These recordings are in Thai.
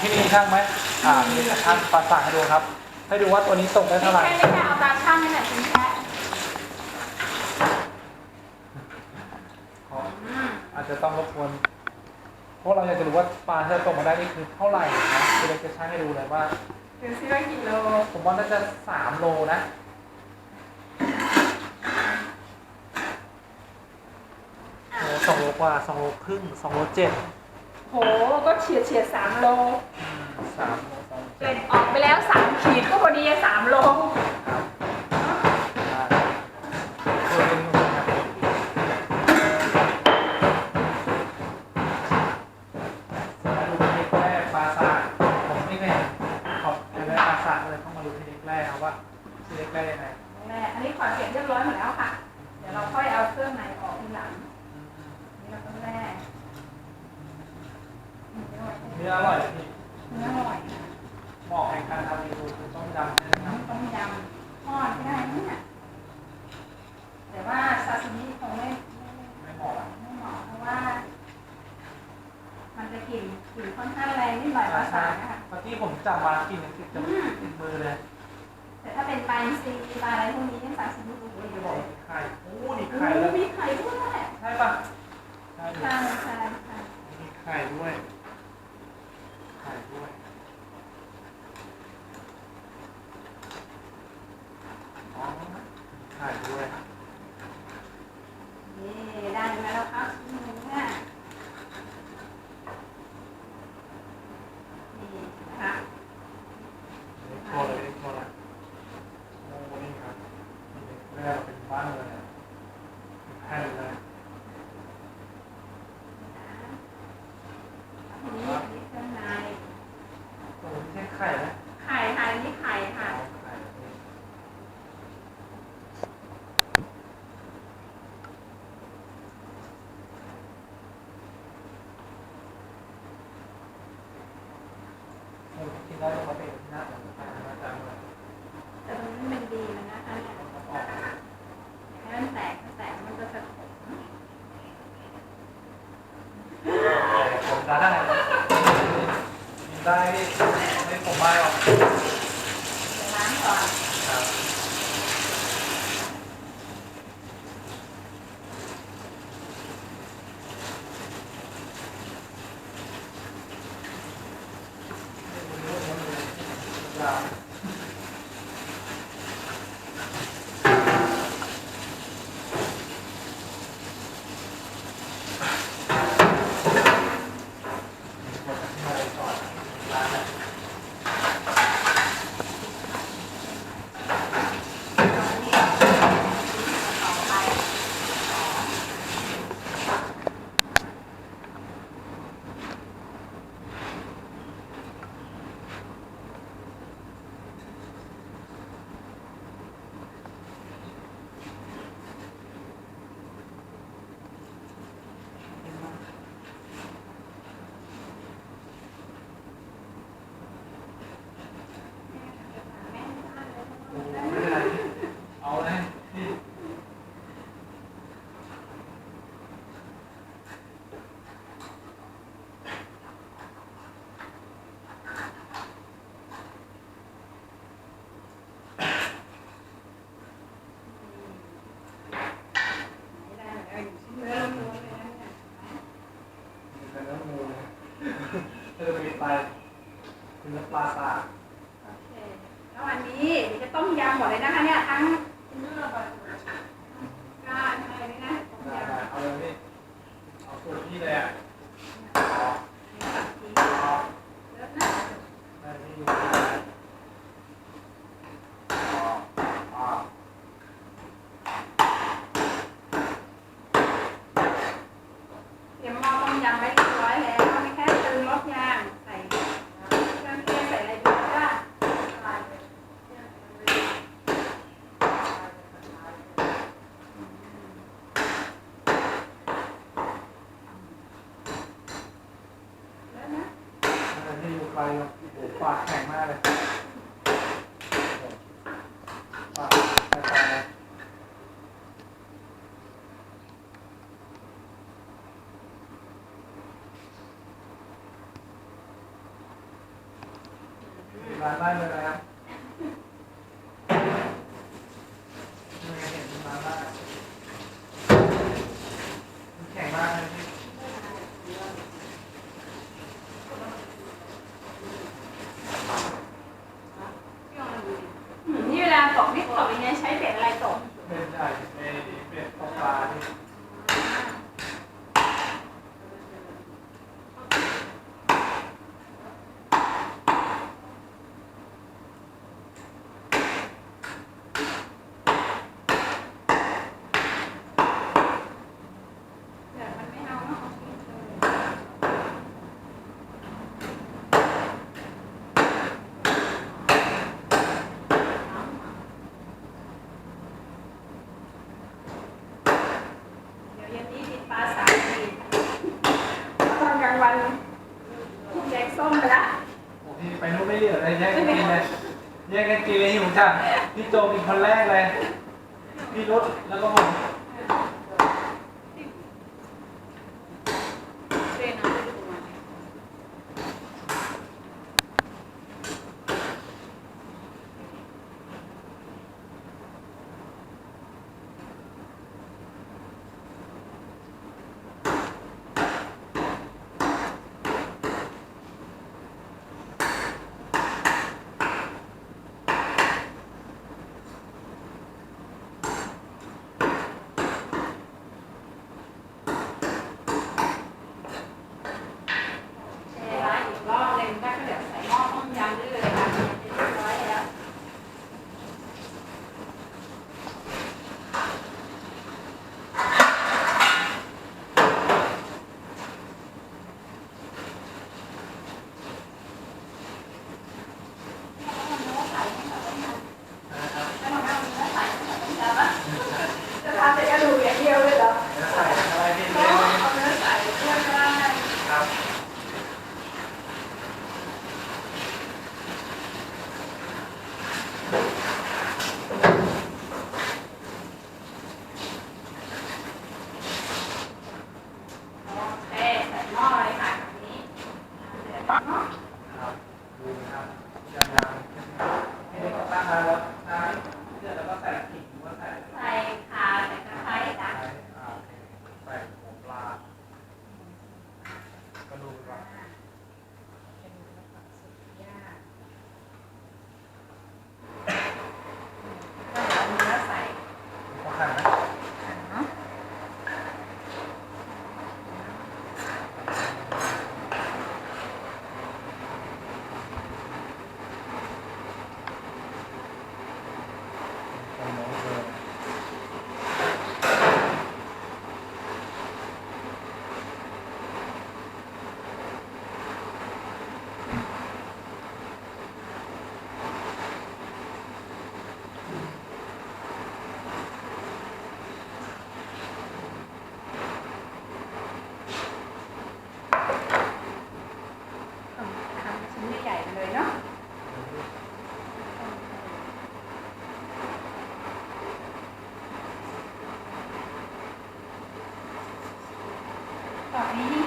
ที่นี่ช่างไหมอ่านี่จะช่างประสานให้ดูครับ ให้ดูว่าตัวนี้ส่งได้ไม่เท่าไหร่ใช่ไม่ใช่เอาตามช่างนี่แหละคุณแค่อ๋ออาจจะต้องรบกวนเพราะเราอยากจะรู้ว่าปลาที่เราส่งมาได้นี่คือเท่าไหร่นะคือเราจะช่างให้ดูเลยว่าดูซิว่ากี่โลผมว่าน่าจะสามโลนะโอ้สองโลกว่าสองโลครึ่งสองโลเจ็ด โห ก็เฉียดเฉียดสามโลอืมสามโลสองโลเป็เจ็นดออกไปแล้วสามขีดก็พอดีสามโลครับได้ช่วยเป็นคนครับมาดูเทคนิคแรกปลาสากผมไม่เคยเห็นขอบอยากได้ปลาสากเลยต้องมาดูเทคนิคแรกครับว่าเทคนิคแรกยังไงแม่อันนี้ขอเก็บเรียบร้อยหมดแล้วค่ะ เดี๋ยวเราค่อยเอาเครื่องในออกทีหลังอืมนี่เราต้องแร่อืม เนื้ออร่อยพี่เนื้ออร่อยนะเหมาะในการทำเมนูคือต้มยำนะครับต้มยำทอดก็ได้นะเนี่ยแต่ว่าซาซิมิคงไม่ไม่ไม่เหมาะอะไม่เหมาะเพราะว่า มันจะกลิ่นกลิ่นค่อนข้างแรงนิดหน่อยภาษานะคะ เมื่อกี้ผมจับมากินยังติดจมูกติดมือเลยแต่ถ้าเป็นปลาอินทรีปลาอะไรพวกนี้ยังซาซิมิโอ้โหเฮ้ยเดี๋จะยวบบออกกมีไข่โอ้มีโอ้ไข่แล้วมีไข่ด้วยใช่ปะใช่อยู่ใช่ใช่ใช่มีไข่ด้วย ไข่ด้วย จะไปไปเป็นปลาปลาโอเคแล้ววันนี้จะต้มยำหมดเลยนะคะเนี่ยทั้งเนื้อปลาการอะไรนี่นะได้เอาเลยนี่เอาสูตรพี่เลยอะ ตัดที เอา เลิศนะ ได้ที่อยู่ที่ไหนเอาเอา เตรียมหม้อต้มยำไว้เรียบร้อยแล้วไม่แค่ปรุงรสยางใส่เครื่องเทศใส่อะไรดีก็แล้วนะ ได้ที่ อยู่ไกลโอ้โหปากแข็งมากเลย โจมีคนแรกเลย พี่รถ familia.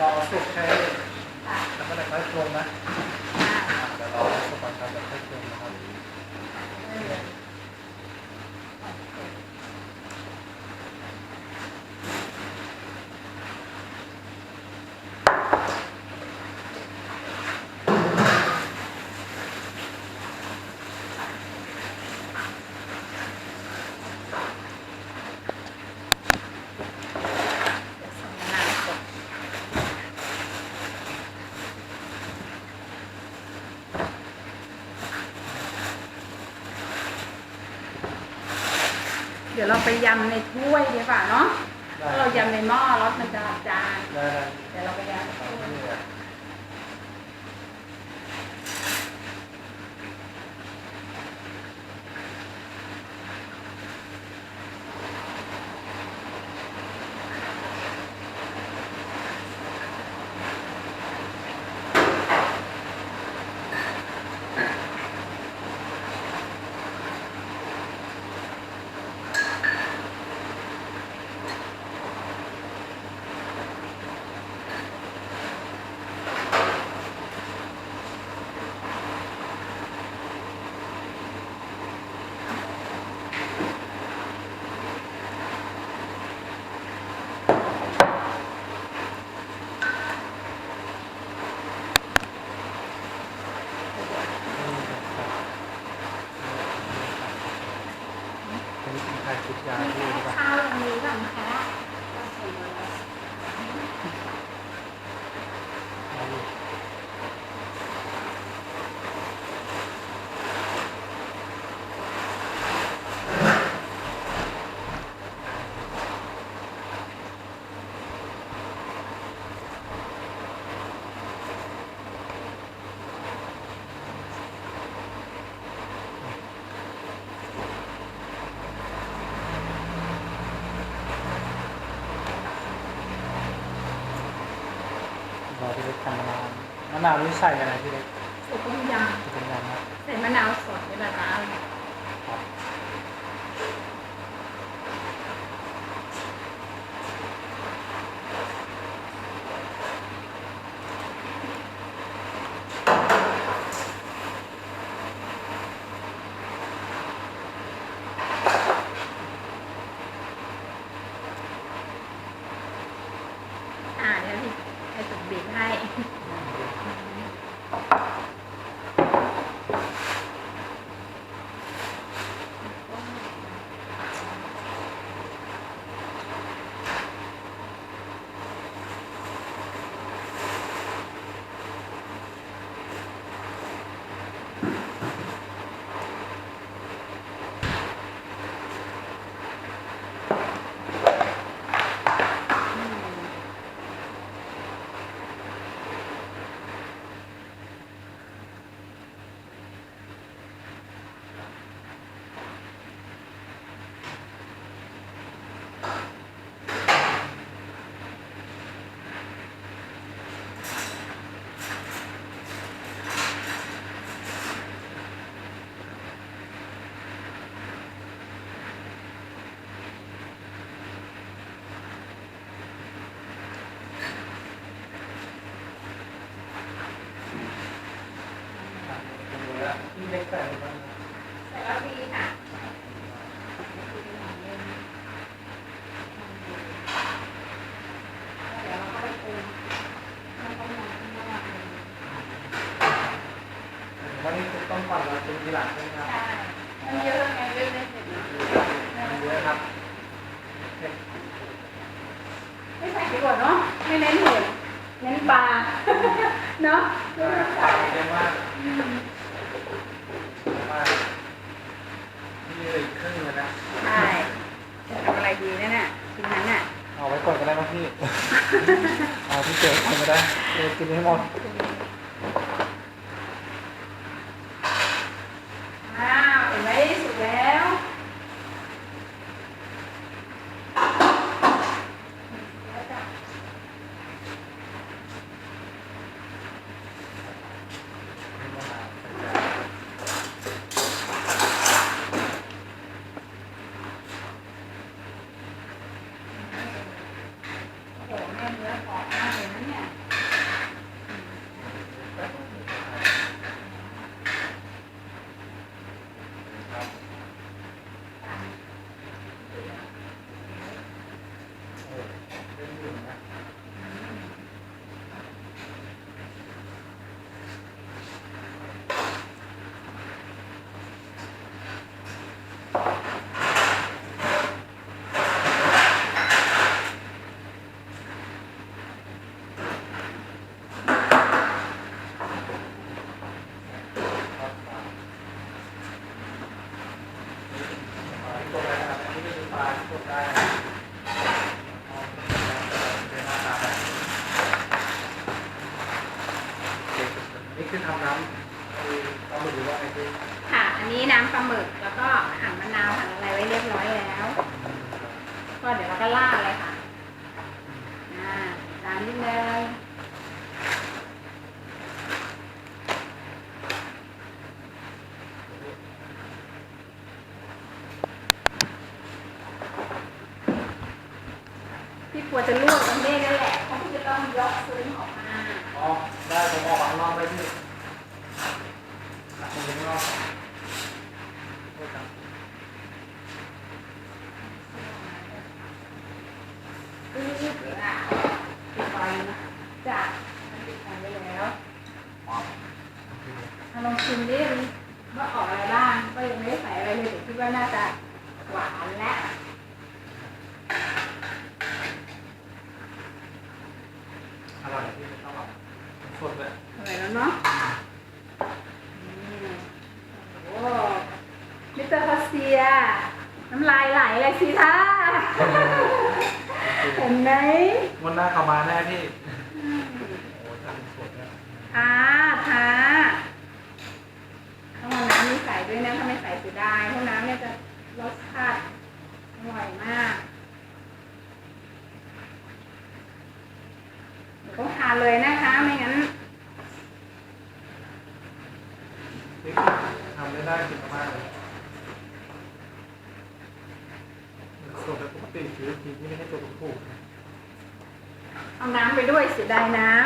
รอสุกแค่แล้วก็เลยวค่อยชงนะเดี๋ยวรอสุกก่อนครับค่อยชงนะครับ ไปยำในถ้วยดีกว่าเนาะได้ถ้าเรายำในหม้อรสมันจะจานได้ได้ เดี๋ยวเราไปยำใน เอา ถ้วย ที่เนี่ย อันนี้เป็นไข่ชุดยามีที่แค่ป่ะข้าวอย่างนี้ก่อนค่ะเอาดิ รอที่เล็กทำมะนาวมะ นาวนี่ใส่อะไรที่เล็กใส่ต้มยจะเป็นยังนะำใส่มะนาวสดนี่แหละจ้า ครับ อ่าเดี๋ยวพี่ให้สุดบีบให้ ที่เล็กใส่อะไรบ้าง ใส่แล้ วดีค่ะเดี๋ยวเราก็ไปปรุงมันต้องยำข้างนอกเลยว่านี่คือต้องปั่นเราเป็นทีหลังใช่ไหมครับใช่มันเยอะไงเยอะเลยเสร็จแล้วมันเยอะครับเผ็ดไม่ใส่ดีกว่าเนาะไม่เน้นเห็ดเน้นปลาเนาะไม่ มาก ต้องใส่ เยอะมาก อืม มากนี่เลยครึ่งเลยนะ ใช่จะทำอะไร ดีนั่นน่ะทีนั้นน่ะเอาไว้ก่อนก็ได้มั้งพี่ เอาที่เจอทำไม่ได้เจอกินให้หมดอ้าวเห็นไหมสุกแล้วแล้วจ้ะ โอ้โหแม่เนื้อกรอบมากเลยนะเนี่ยอืม ปลาหมึกหรือว่าไงพี่ ค่ะ อันนี้น้ำปลาหมึกแล้วก็หั่นมะนาวหั่นอะไรไว้เรียบร้อยแล้ว ก็เดี๋ยวเราก็ล่าดเลยค่ะ อ่าจานนิดนึง พี่กลัวจะลวกตรงนี้นั่นแหละเพราะพี่จะต้องยกซึ้งออกมาอ๋อได้ผมออกมาข้างนอกได้พี่ตักมันข้างนอกโทษครับอือเดี๋ยวอะปิดไฟนะจ้ะมันปิดไฟไว้แล้วเอาลองชิมดิว่าออกอะไรบ้างก็ยังไม่ได้ใส่อะไรเลยแต่คิดว่าน่าจะหวานและ อร่อยพี่ไม่ต้องหรอกสดเลย อร่อยแล้ว เนาะอืมโอ้มิสเตอร์คาเซีย น้ำลายไหลเลยสิท่าเห็นไหมวันหน้าเขามาแน่พี่อืมโอ้ทำสดเนี่ยท้าท้าต้องเอาน้ำนี้ใส่ด้วยนะถ้าไม่ใส่เสียดายเพราะน้ำเนี่ยจะรสชาติอร่อยมากเดี๋ยวต้องทานเลยนะคะ ไม่งั้น พี่ ทำได้ได้กินมากเลยสดแต่ปกติชีวิตจริงที่ไม่ให้ตัวถูกนะเอาน้ำไปด้วยเสียดายน้ำ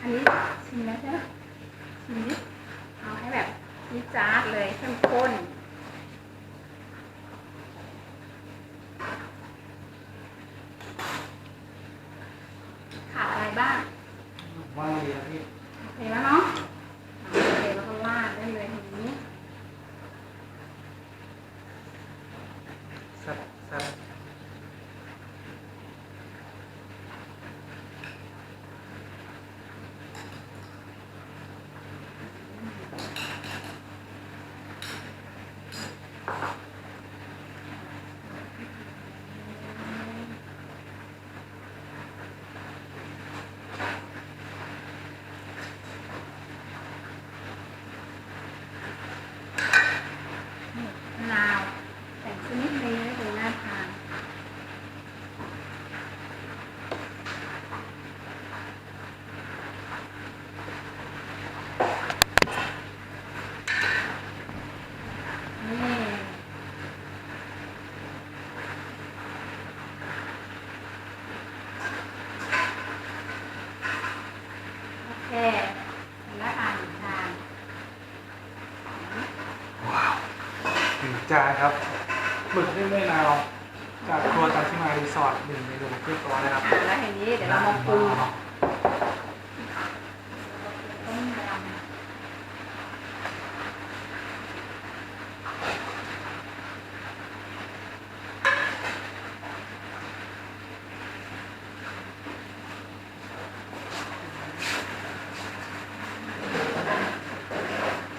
อันนี้ชิมแล้วใช่ไหมชิมนิดเอาให้แบบ นี่จ้าดเลยเข้มข้น ขาดอะไรบ้าง ว่าดีนะพี่ โอเคแล้วเนาะโอเคแล้วก็ลาดได้เลยทีนี้ แซ่บแซ่บ นี่มะนาวแต่งชนิดนี้ให้ดูน่าทานนี่โอเคแล้วอ่านอีกทาง ว้าวถึงจานครับ หมึกนึ่งไม่นาวจากครัวจันทิมารีสอร์ทหนึ่งเมนูขึ้นตัวเลยครับ แล้วทีนี้เดี๋ยวเรามาปรุงต้มยำ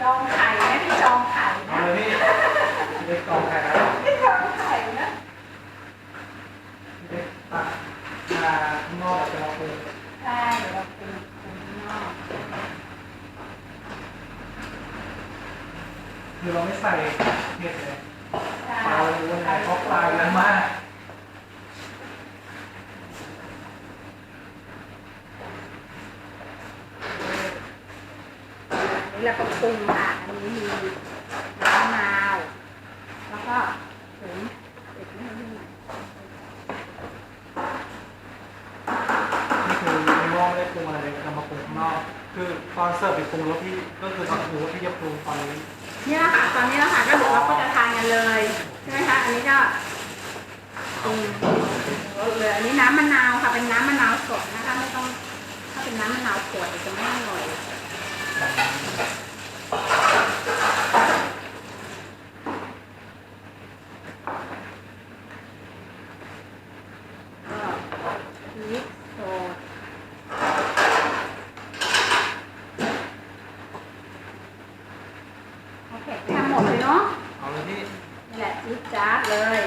จองไข่นะพี่จองไข่ เอา นะ เลยพี่พี่เล็กกองไข่นะ พี่จองไข่นะ พี่เล็กตักมาข้างนอกจะมาปรุง ใช่เดี๋ยวเราปรุงปรุงข้างนอก คือเราไม่ใส่เผ็ดเลย ใช่ ปลารู้นะเพราะปลาเยอะมาก อันนี้เราก็ปรุงค่ะอันนี้มีน้ำมะนาว แล้วก็ถึงเด็ดไม่ให้ดูหน่อย นี่คือในหม้อไม่ได้ปรุงอะไรเลยเรามาปรุงข้างนอก คือตอนเสิ ปรุงรสพี่ก็คือตอนถือว่าพี่จะปรุงตอนนี้นี่แหละค่ะตอนนี้แล้วค่ะก็เดี๋ยวเราก็จะทานกันเลยใช่ไหมคะอันนี้ก็ปรุงเลยอันนี้น้ำมะนาวค่ะเป็นน้ำมะนาวสดนะคะไม่ต้อง ถ้าเป็นน้ำมะนาวขวดจะไม่ แะจิ๊บจ้าเลย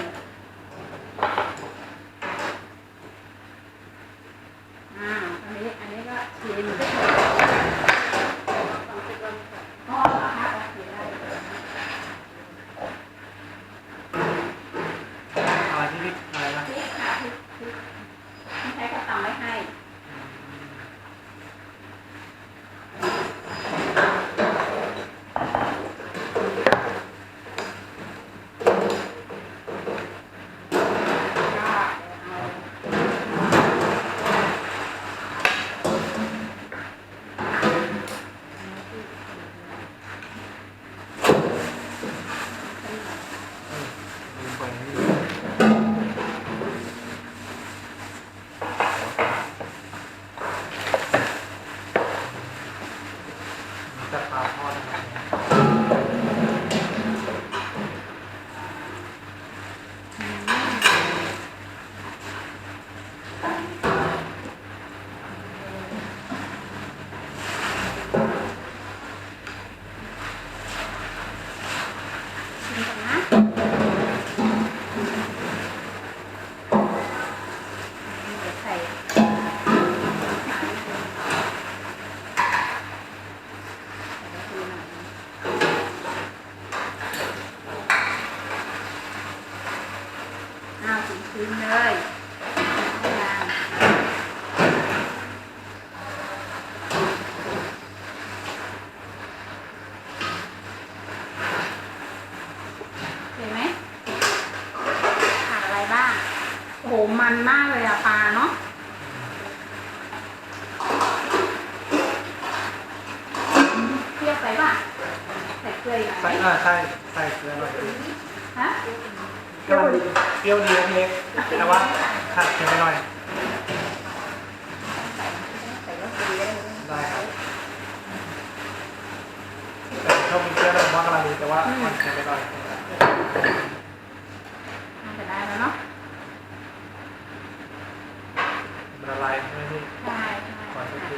ละลายใช่ไหม่ใช่ขอสักที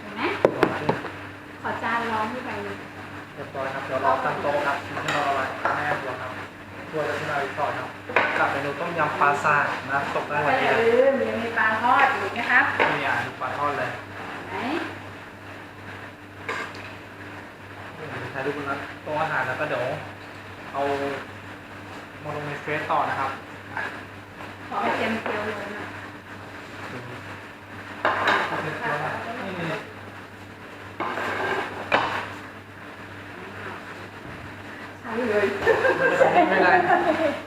เห็นไหรอขึ้ขอจานร้องที่ไปเรียบร้อยครับเดี๋ยวรอตั้งโต๊ะครับไม่รออะไรแม่บัวครับบัวจะที่เราอีกต่อครับกับเมนูต้มยำปลาซ่านะตกได้วันนี้ลืมยังมีปลาทอดอีกนะครับนี่อะดูปลาทอดเลยไหนถ่ายรูนะต้มอาหารแล้วก็เดี๋ยวเอา มาลงในเฟซต่อนะครับขอให้เต็มเกลียวเลยนะใช่เลย ไม่ได้